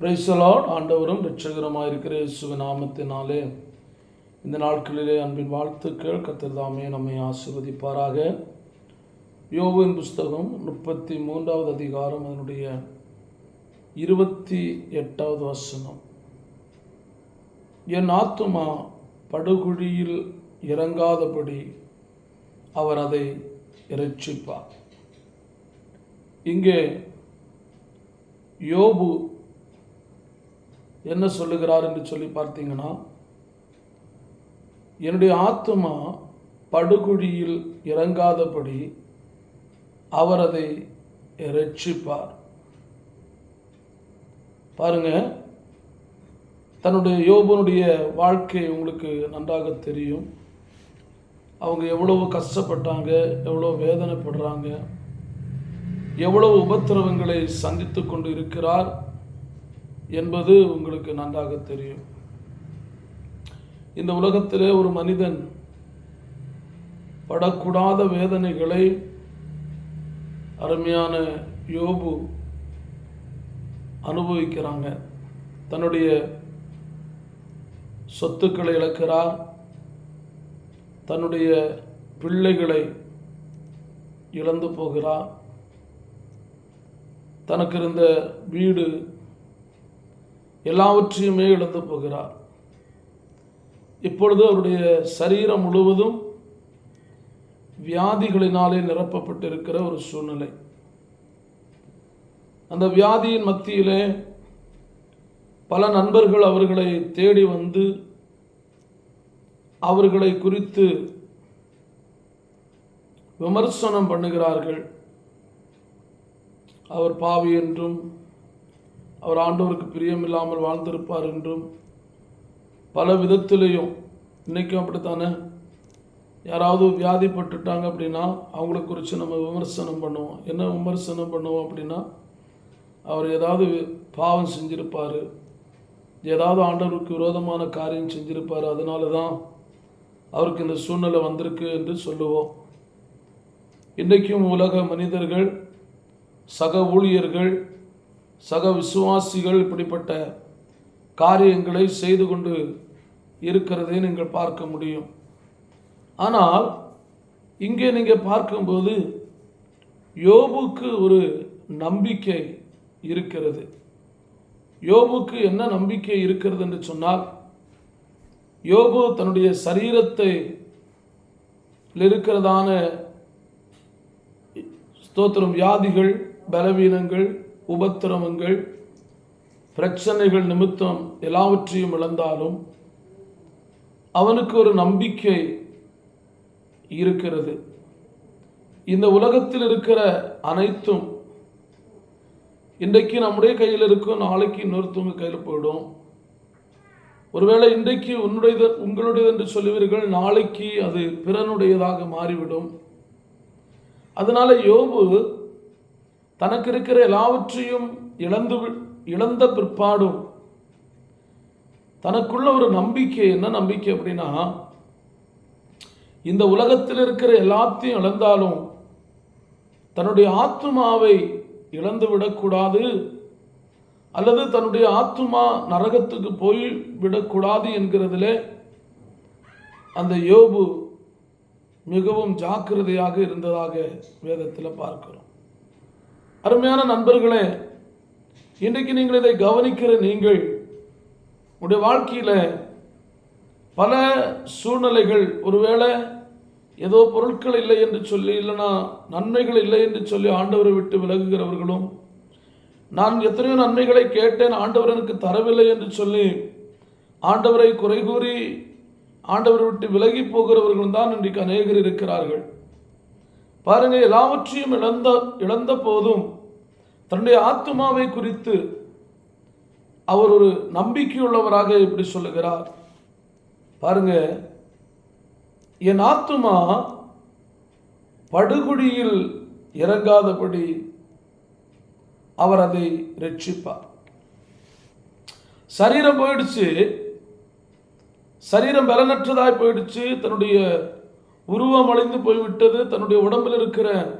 பிரைசலாட் ஆண்டவரும் இரட்சகரமாக இருக்கிற இயேசுவின் நாமத்தினாலே இந்த நாட்களிலே அன்பின் வாழ்த்துக்கள். கத்திரதாமே நம்மை ஆசீர்வதிப்பாராக. யோவின் புஸ்தகம் முப்பத்தி மூன்றாவது அதிகாரம் அதனுடைய இருபத்தி எட்டாவது வசனம். என் ஆத்துமா படுகுழியில் இறங்காதபடி அவர் அதை இரட்சிப்பார். இங்கே யோபு என்ன சொல்லுகிறார் என்று சொல்லி பார்த்தீங்கன்னா என்னுடைய ஆத்மா படுகுழியில் இறங்காதபடி அவர் அதை ரட்சிப்பார் பாருங்க தன்னுடைய யோபனுடைய வாழ்க்கை உங்களுக்கு நன்றாக தெரியும். அவங்க எவ்வளவு கஷ்டப்பட்டாங்க எவ்வளோ வேதனைப்படுறாங்க எவ்வளவு உபத்திரவங்களை சந்தித்து கொண்டு இருக்கிறார். என்பது உங்களுக்கு நன்றாக தெரியும். இந்த உலகத்திலே ஒரு மனிதன் படக்கூடாத வேதனைகளை அருமையான யோபு அனுபவிக்கிறாங்க. தன்னுடைய சொத்துக்களை இழக்கிறார். தன்னுடைய பிள்ளைகளை இழந்து போகிறார். தனக்கு இருந்த வீடு எல்லாவற்றையுமே இழந்து போகிறார். இப்பொழுது அவருடைய சரீரம் முழுவதும் வியாதிகளினாலே நிரப்பப்பட்டிருக்கிற ஒரு சூழ்நிலை. அந்த வியாதியின் மத்தியிலே பல நண்பர்கள் அவர்களை தேடி வந்து அவர்களை குறித்து விமர்சனம் பண்ணுகிறார்கள். அவர் பாவி என்றும் அவர் ஆண்டவருக்கு பிரியமில்லாமல் வாழ்ந்திருப்பார் என்றும் பல விதத்திலையும் இன்றைக்கும் அப்படித்தானே? யாராவது வியாதிப்பட்டுட்டாங்க அப்படின்னா அவங்கள குறித்து நம்ம விமர்சனம் பண்ணுவோம். என்ன விமர்சனம் பண்ணுவோம் அப்படின்னா அவர் ஏதாவது பாவம் செஞ்சுருப்பார். ஏதாவது ஆண்டவருக்கு விரோதமான காரியம் செஞ்சுருப்பார். அதனால தான் அவருக்கு இந்த சூழ்நிலை வந்திருக்கு என்று சொல்லுவோம். இன்றைக்கும் உலக மனிதர்கள் சக ஊழியர்கள் சக விசுவாசிகள் இப்படிப்பட்ட காரியங்களை செய்து கொண்டு இருக்கிறதை நீங்கள் பார்க்க முடியும். ஆனால் இங்கே நீங்கள் பார்க்கும்போது யோபுக்கு ஒரு நம்பிக்கை இருக்கிறது. யோபுக்கு என்ன நம்பிக்கை இருக்கிறது என்று சொன்னால் யோபு தன்னுடைய சரீரத்தை இருக்கிறதான ஸ்தோத்திரம் வியாதிகள் பலவீனங்கள் உபத்திரவங்கள் பிரச்சனைகள் நிமித்தம் எல்லாவற்றையும் இழந்தாலும் அவனுக்கு ஒரு நம்பிக்கை இருக்கிறது. இந்த உலகத்தில் இருக்கிற அனைத்தும் இன்றைக்கு நம்முடைய கையில் இருக்கும் நாளைக்கு இன்னொருத்தவங்க கையில் போயிடும். ஒருவேளை இன்றைக்கு உன்னுடையது உங்களுடையது என்று சொல்லுவீர்கள் நாளைக்கு அது பிறனுடையதாக மாறிவிடும். அதனால யோபு தனக்கு இருக்கிற எல்லாவற்றையும் இழந்து வி- இழந்த பிற்பாடும் தனக்குள்ள ஒரு நம்பிக்கை. என்ன நம்பிக்கை அப்படின்னா இந்த உலகத்தில் இருக்கிற எல்லாத்தையும் இழந்தாலும் தன்னுடைய ஆத்துமாவை இழந்து விடக்கூடாது அல்லது தன்னுடைய ஆத்துமா நரகத்துக்கு போய் விடக்கூடாது என்கிறதுல அந்த யோபு மிகவும் ஜாக்கிரதையாக இருந்ததாக வேதத்தில் பார்க்கிறோம். அருமையான நண்பர்களே இன்றைக்கு நீங்கள் இதை கவனிக்கிற நீங்கள் உடைய வாழ்க்கையில் பல சூழ்நிலைகள் ஒருவேளை ஏதோ பொருட்கள் இல்லை என்று சொல்லி இல்லைனா நன்மைகள் இல்லை என்று சொல்லி ஆண்டவரை விட்டு விலகுகிறவர்களும் நான் எத்தனையோ நன்மைகளை கேட்டேன் ஆண்டவர் எனக்கு தரவில்லை என்று சொல்லி ஆண்டவரை குறை கூறி ஆண்டவரை விட்டு விலகி போகிறவர்களும் தான் இன்றைக்கு அநேகர் இருக்கிறார்கள். பாருங்கள் எல்லாவற்றையும் இழந்த இழந்த போதும் தன்னுடைய ஆத்துமாவை குறித்து அவர் ஒரு நம்பிக்கையுள்ளவராக இப்படி சொல்லுகிறார். பாருங்க என் ஆத்துமா படுகுடியில் இறங்காதபடி அவர் அதை ரட்சிப்பார். சரீரம் போயிடுச்சு. சரீரம் பலனற்றதாய் போயிடுச்சு. தன்னுடைய உருவம் அழிந்து போய்விட்டது. தன்னுடைய உடம்பில் இருக்கிற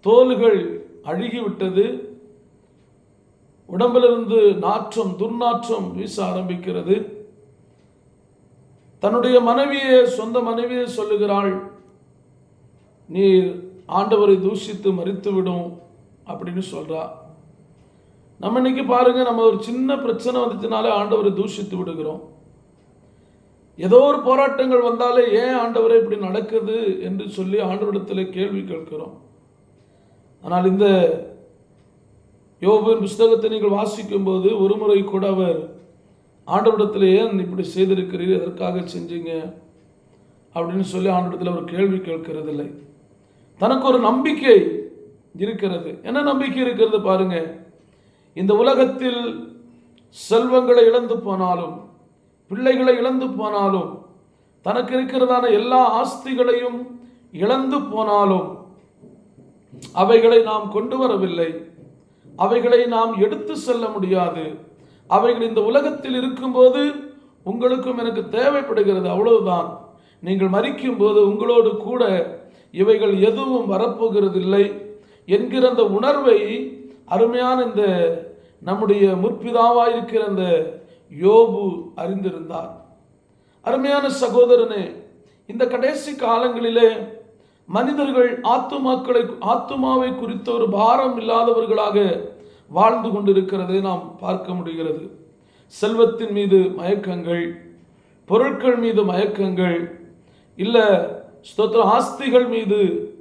தோல்கள் அழுகிவிட்டது. உடம்பிலிருந்து நாற்றம் துர்நாற்றம் வீச ஆரம்பிக்கிறது. தன்னுடைய மனைவியே சொந்த மனைவியே சொல்லுகிறாள் நீர் ஆண்டவரை தூஷித்து மறித்துவிடும் அப்படின்னு சொல்கிறா நம்ம இன்னைக்கு பாருங்க நம்ம ஒரு சின்ன பிரச்சனை வந்துச்சுனாலே ஆண்டவரை தூஷித்து விடுகிறோம். ஏதோ ஒரு போராட்டங்கள் வந்தாலே ஏன் ஆண்டவரை இப்படி நடக்குது என்று சொல்லி ஆண்டவரிடத்தில் கேள்வி கேட்கிறோம். ஆனால் இந்த யோபின் புஸ்தகத்தை நீங்கள் வாசிக்கும் போது ஒரு முறை கூட அவர் ஆண்டவிடத்தில் ஏன் இப்படி செய்திருக்கிறீர்? எதற்காக செஞ்சீங்க? அப்படின்னு சொல்லி ஆண்டவிடத்தில் அவர் கேள்வி கேட்கிறதில்லை. தனக்கு ஒரு நம்பிக்கை இருக்கிறது. என்ன நம்பிக்கை இருக்கிறது பாருங்க. இந்த உலகத்தில் செல்வங்களை இழந்து போனாலும் பிள்ளைகளை இழந்து போனாலும் தனக்கு இருக்கிறதான எல்லா ஆஸ்திகளையும் இழந்து போனாலும் அவைகளை நாம் கொண்டு வரவில்லை. அவைகளை நாம் எடுத்து செல்ல முடியாது. அவைகள் இந்த உலகத்தில் இருக்கும்போது உங்களுக்கும் எனக்கு தேவைப்படுகிறது அவ்வளவுதான். நீங்கள் மறிக்கும் போது உங்களோடு கூட இவைகள் எதுவும் வரப்போகிறதில்லை என்கிற அந்த உணர்வை அருமையான இந்த நம்முடைய முற்பிதாவாயிருக்கிற அந்த யோபு அறிந்திருந்தார். அருமையான சகோதரனே இந்த கடைசி காலங்களிலே மனிதர்கள் ஆத்துமாக்களை ஆத்துமாவை குறித்த ஒரு பாரம் இல்லாதவர்களாக வாழ்ந்து கொண்டிருக்கிறதை நாம் பார்க்க முடிகிறது. செல்வத்தின் மீது மயக்கங்கள் பொருட்கள் மீது மயக்கங்கள் இல்லை ஸ்தோத்திர ஆஸ்திகள் மீது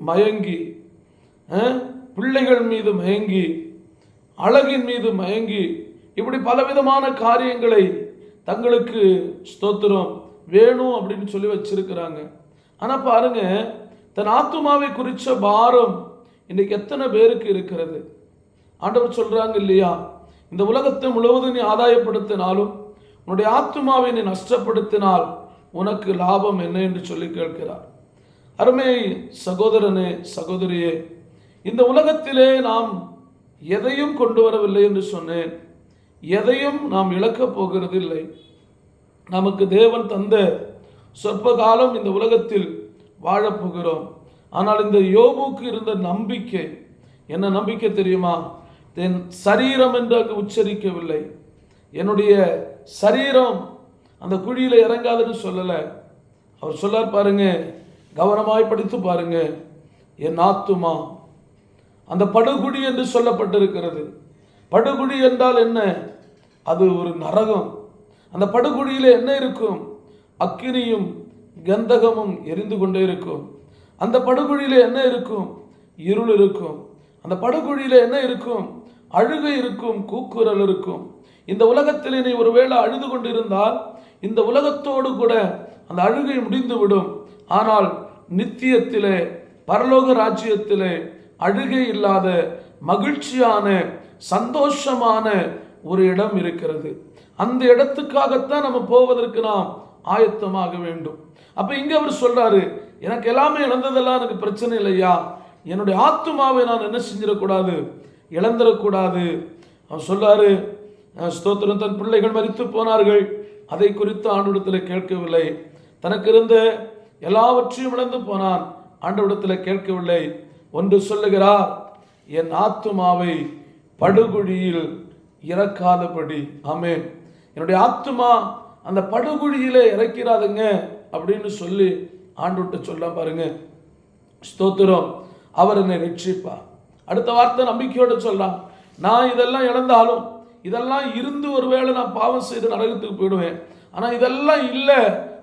மயங்கி பிள்ளைகள் மீது மயங்கி அழகின் மீது மயங்கி இப்படி பலவிதமான காரியங்களை தங்களுக்கு ஸ்தோத்திரம் வேணும் அப்படின்னு சொல்லி வச்சிருக்கிறாங்க. ஆனால் பாருங்க தன் ஆத்துமாவை குறித்த பாரம் இன்றைக்கு எத்தனை பேருக்கு இருக்கிறது? ஆண்டவர் சொல்கிறாங்க இல்லையா? இந்த உலகத்தை முழுவதும் நீ ஆதாயப்படுத்தினாலும் உன்னுடைய ஆத்துமாவை நீ நஷ்டப்படுத்தினால் உனக்கு லாபம் என்ன என்று சொல்லி கேட்கிறார். அருமை சகோதரனே சகோதரியே இந்த உலகத்திலே நாம் எதையும் கொண்டு வரவில்லை என்று சொன்னேன். எதையும் நாம் இழக்கப் போகிறதில்லை. நமக்கு தேவன் தந்த சொற்ப காலம் இந்த உலகத்தில் வாழப்போகிறோம் ஆனால் இந்த யோபுக்கு இருந்த நம்பிக்கை என்ன நம்பிக்கை தெரியுமா? என் சரீரம் என்று அங்கு உச்சரிக்கவில்லை. என்னுடைய சரீரம் அந்த குழியில் இறங்காதுன்னு சொல்லலை. அவர் சொல்லார் பாருங்க கவனமாய் படித்து பாருங்க. என் ஆத்துமா அந்த படுகுடி என்று சொல்லப்பட்டிருக்கிறது. படுகுடி என்றால் என்ன? அது ஒரு நரகம். அந்த படுகுடியில் என்ன இருக்கும்? அக்கினியும் கந்தகமும் எரிந்து கொண்டே இருக்கும். அந்த படுகுழியில் என்ன இருக்கும்? இருள் இருக்கும். அந்த படுகுழியில் என்ன இருக்கும்? அழுகை இருக்கும் கூக்குரல் இருக்கும். இந்த உலகத்தில் நீ ஒருவேளை அழுது கொண்டிருந்தால் இந்த உலகத்தோடு கூட அந்த அழுகை முடிந்துவிடும். ஆனால் நித்தியத்திலே பரலோக ராஜ்யத்திலே அழுகை இல்லாத மகிழ்ச்சியான சந்தோஷமான ஒரு இடம் இருக்கிறது. அந்த இடத்துக்காகத்தான் நம்ம போவதற்கு நாம் ஆயத்தமாக வேண்டும். அப்போ இங்கே அவர் சொல்கிறாரு எனக்கு எல்லாமே இழந்ததெல்லாம் எனக்கு பிரச்சனை இல்லையா? என்னுடைய ஆத்துமாவை நான் என்ன செஞ்சிடக்கூடாது? இழந்துடக்கூடாது. அவர் சொல்கிறாரு ஸ்தோத்திரம் தன் பிள்ளைகள் மறித்து போனார்கள். அதை குறித்து ஆண்டவிடத்தில் கேட்கவில்லை. தனக்கு இருந்த எல்லாவற்றையும் இழந்து போனான். ஆண்டவிடத்தில் கேட்கவில்லை. ஒன்று சொல்லுகிறார் என் ஆத்துமாவை படுகுழியில் இறக்காதபடி. ஆமேன். என்னுடைய ஆத்துமா அந்த படுகுழியில் இறக்கிறாதுங்க அப்படின்னு சொல்லி ஆண்டுவிட்டு சொல்ல பாருங்க. ஸ்தோத்திரம். அவர் என்னை ரட்சிப்பார் அடுத்த வார்த்தை நம்பிக்கையோடு சொல்கிறான் நான் இதெல்லாம் இழந்தாலும் இதெல்லாம் இருந்து ஒருவேளை நான் பாவம் செய்து நரகத்துக்கு போயிடுவேன். ஆனால் இதெல்லாம் இல்லை.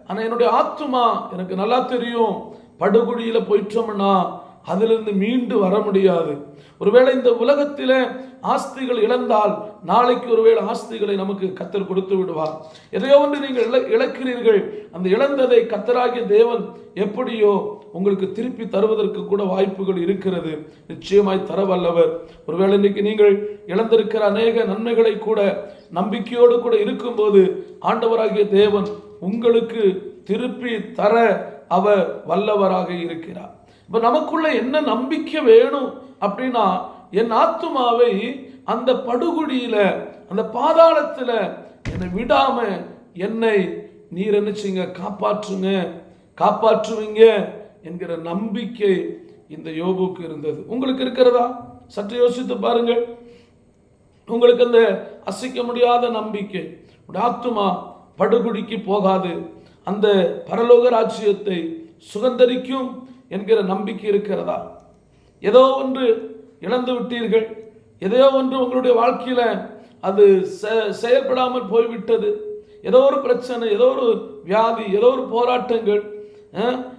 ஆனால் என்னுடைய ஆத்துமா எனக்கு நல்லா தெரியும். படுகுழியில் போயிட்டோம்னா அதிலிருந்து மீண்டு வர முடியாது. ஒருவேளை இந்த உலகத்தில் ஆஸ்திகள் இழந்தால் நாளைக்கு ஒருவேளை ஆஸ்திகளை நமக்கு கத்தர் கொடுத்து விடுவார். எதையோ ஒன்று நீங்கள் இழ இழக்கிறீர்கள். அந்த இழந்ததை கத்தராகிய தேவன் எப்படியோ உங்களுக்கு திருப்பி தருவதற்கு கூட வாய்ப்புகள் இருக்கிறது. நிச்சயமாய் தரவல்லவர். ஒருவேளை இன்னைக்கு நீங்கள் இழந்திருக்கிற அநேக நன்மைகளை கூட நம்பிக்கையோடு கூட இருக்கும்போது ஆண்டவராகிய தேவன் உங்களுக்கு திருப்பி தர அவர் வல்லவராக இருக்கிறார். இப்போ நமக்குள்ள என்ன நம்பிக்கை வேணும் அப்படின்னா என் ஆத்துமாவை அந்த படுகுடியில் அந்த பாதாளத்தில் என்னை விடாமல் என்னை நீர் என்ன காப்பாற்றுங்க காப்பாற்றுவீங்க என்கிற நம்பிக்கை இந்த யோபுக்கு இருந்தது. உங்களுக்கு இருக்கிறதா? சற்று யோசித்து பாருங்கள். உங்களுக்கு அந்த அசைக்க முடியாத நம்பிக்கை. உடைய ஆத்துமா படுகுடிக்கு போகாது. அந்த பரலோக ராஜ்யத்தை சுதந்தரிக்கும் என்கிற நம்பிக்கை இருக்கிறதா? ஏதோ ஒன்று இழந்து விட்டீர்கள். ஏதோ ஒன்று உங்களுடைய வாழ்க்கையில் அது செ- செயல்படாமல் போய்விட்டது. ஏதோ ஒரு பிரச்சனை ஏதோ ஒரு வியாதி ஏதோ ஒரு போராட்டங்கள்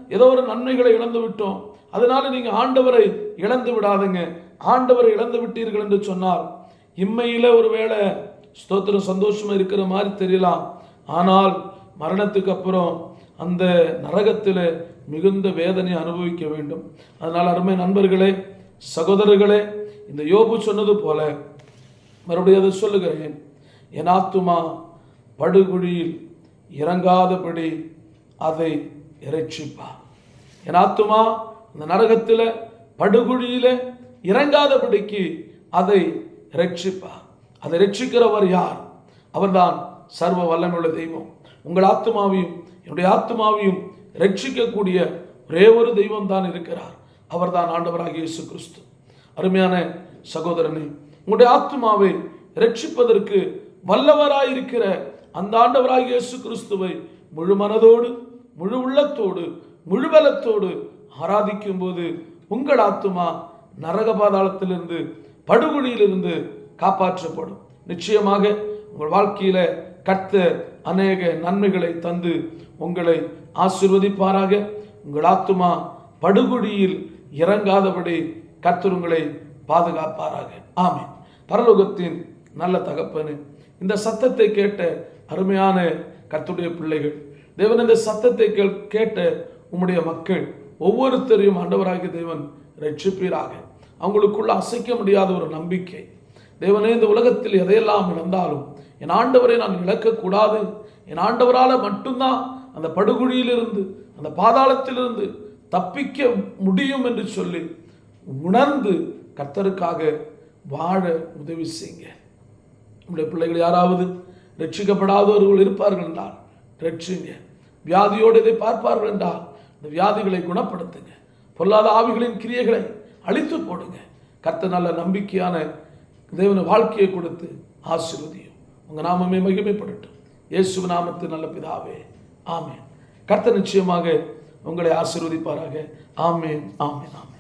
ஏதோ ஒரு நன்மைகளை இழந்து விட்டோம். அதனால நீங்கள் ஆண்டவரை இழந்து விடாதுங்க. ஆண்டவரை இழந்து விட்டீர்கள் என்று சொன்னால் இம்மையில் ஒருவேளை ஸ்தோத்திரம் சந்தோஷமாக இருக்கிற மாதிரி தெரியலாம். ஆனால் மரணத்துக்கு அப்புறம் அந்த நரகத்தில் மிகுந்த வேதனை அனுபவிக்க வேண்டும். அதனால் அருமை நண்பர்களே சகோதரர்களே இந்த யோபு சொன்னது போல மறுபடியும் அதை சொல்லுகிறேன். என் ஆத்துமா படுகுழியில் இறங்காதபடி அதை இறைச்சிப்பா என் ஆத்துமா இந்த நரகத்தில் படுகுழியில் இறங்காதபடிக்கு அதை ரட்சிப்பார் அதை ரட்சிக்கிறவர் யார்? அவர்தான் சர்வ வல்லமுள்ள தெய்வம். உங்கள் ஆத்துமாவையும் என்னுடைய ஆத்துமாவையும் ரட்சிக்கக்கூடிய ஒரே ஒரு தெய்வம் தான் இருக்கிறார். அவர்தான் ஆண்டவராகிய இயேசு கிறிஸ்து அருமையான சகோதரனே உங்களுடைய ஆத்துமாவை ரட்சிப்பதற்கு வல்லவராயிருக்கிற அந்த ஆண்டவராக இயேசு கிறிஸ்துவை முழு மனதோடு முழு உள்ளத்தோடு முழு பலத்தோடு ஆராதிக்கும் போது உங்கள் ஆத்துமா நரக பாதாளத்திலிருந்து படுகொலியிலிருந்து காப்பாற்றப்படும். நிச்சயமாக உங்கள் வாழ்க்கையில கர்த்தர் அநேக நன்மைகளை தந்து உங்களை ஆசிர்வதிப்பாராக. உங்கள் ஆத்துமா படுகொடியில் இறங்காதபடி கர்த்தருங்களை பாதுகாப்பாராக. ஆமே பரலோகத்தின் நல்ல தகப்பனு இந்த சத்தத்தை கேட்ட அருமையான கர்த்தருடைய பிள்ளைகள் தேவன் இந்த சத்தத்தை கேட்ட உம்முடைய மக்கள் ஒவ்வொருத்தரையும் ஆண்டவராகிய தேவன் ரட்சிப்பீராக அவங்களுக்குள்ள அசைக்க முடியாத ஒரு நம்பிக்கை. தேவனே இந்த உலகத்தில் எதையெல்லாம் இழந்தாலும் என் ஆண்டவரை நான் இழக்கக்கூடாது. என் ஆண்டவரால் மட்டும்தான் அந்த படுகுழியிலிருந்து அந்த பாதாளத்திலிருந்து தப்பிக்க முடியும் என்று சொல்லி உணர்ந்து கர்த்தருக்காக வாழ உதவி செய்யுங்க. நம்முடைய பிள்ளைகள் யாராவது ரட்சிக்கப்படாதவர்கள் இருப்பார்கள் என்றால் ரட்சிங்க வியாதியோடு இதை பார்ப்பார்கள் என்றால் இந்த வியாதிகளை குணப்படுத்துங்க. பொல்லாத ஆவிகளின் கிரியைகளை அழித்து போடுங்க. கர்த்த நல்ல நம்பிக்கையான தேவன வாழ்க்கையை கொடுத்து ஆசிர்வதியும் உங்க நாமமே மகிமைப்படட்டும். இயேசு நாமத்து நல்ல பிதாவே. ஆமென். கர்த்த நிச்சயமாக உங்களை ஆசீர்வதிப்பாராக. ஆமேன் ஆமேன் ஆமேன்.